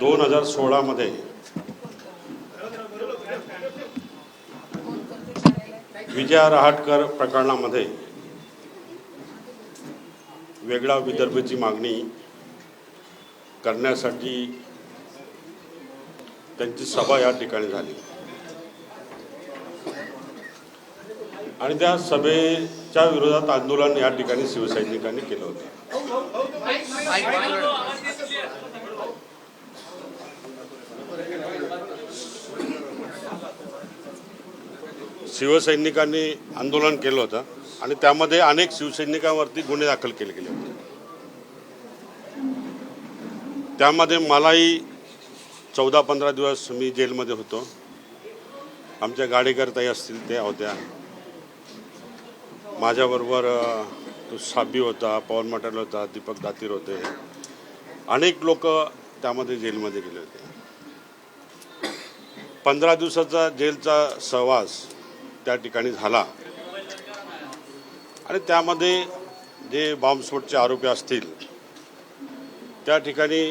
दोन हजार सोळामध्ये विजया रहाटकर प्रकरणामध्ये वेगळा विदर्भची मागणी करण्यासाठी त्यांची सभा या ठिकाणी झाली. आणि त्या सभेच्या विरोधात आंदोलन या ठिकाणी शिवसैनिकांनी केलं होतं. शिवसैनिकांनी आंदोलन केलं होतं आणि त्यामध्ये अनेक शिवसैनिकांवरती गुन्हे दाखल केले गेले होते. त्यामध्ये मलाही चौदा पंधरा दिवस मी जेलमध्ये होतो. आमच्या गाडीकरताही असतील त्या होत्या. माझ्याबरोबर तो साबी होता पवन मटाल होता दीपक दातीर होते. अनेक लोक त्यामध्ये जेलमध्ये गेले होते. पंधरा दिवसाचा जेलचा सहवास त्या ठिकाणी झाला. आणि त्यामध्ये जे बॉम्बस्फोटचे आरोपी असतील त्या ठिकाणी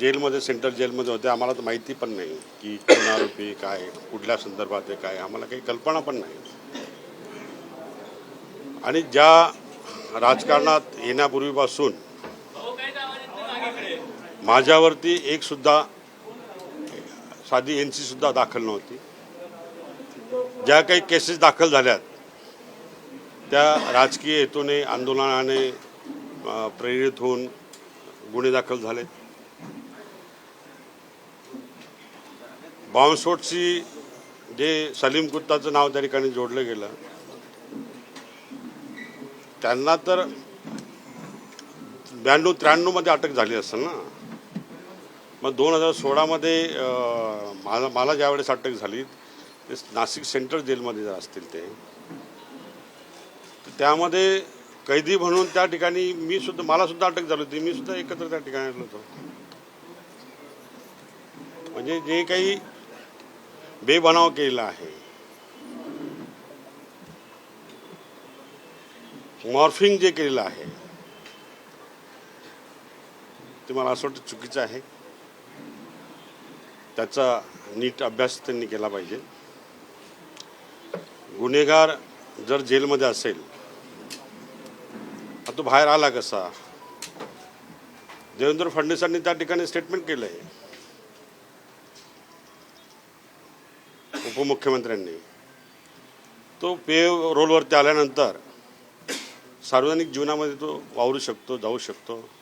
जेलमध्ये सेंट्रल जेलमध्ये होते. आम्हाला तर माहिती पण नाही की कोण आरोपी काय कुठल्या संदर्भात आहे काय आम्हाला काही कल्पना पण नाही. आणि ज्या राजकारणात येण्यापूर्वीपासून माझ्यावरती एक सुद्धा साधी एन सी सुद्धा दाखल नव्हती. ज्या काही केसेस दाखल झाल्यात त्या राजकीय हेतूने आंदोलनाने प्रेरित होऊन गुन्हे दाखल झाले. बावनसोटशी जे सलीम कुत्ताचं नाव त्या ठिकाणी जोडलं गेलं त्यांना तर ब्याण्णव त्र्याण्णवमध्ये अटक झाली असेल ना? मग दोन हजार सोळामध्ये मला मला ज्यावेळेस अटक झाली ते नाशिक सेंट्रल जेलमध्ये जर असतील ते तर त्यामध्ये कैदी म्हणून त्या ठिकाणी मी सुद्धा मला सुद्धा अटक झाली होती. मी सुद्धा एकत्र त्या ठिकाणी आलो होतो. म्हणजे जे काही बेबनाव केलेला आहे मॉर्फिंग जे केलेलं आहे ते मला असं वाटतं चुकीचं आहे. त्याचा नीट अभ्यास त्यांनी केला पाहिजे. गुन्हेगार जर जेलमध्ये असेल तो बाहेर आला कसा? देवेंद्र फडणवीसांनी त्या ठिकाणी स्टेटमेंट केलं आहे उपमुख्यमंत्र्यांनी. तो पे रोलवरती आल्यानंतर सार्वजनिक जीवनामध्ये तो वावरू शकतो जाऊ शकतो.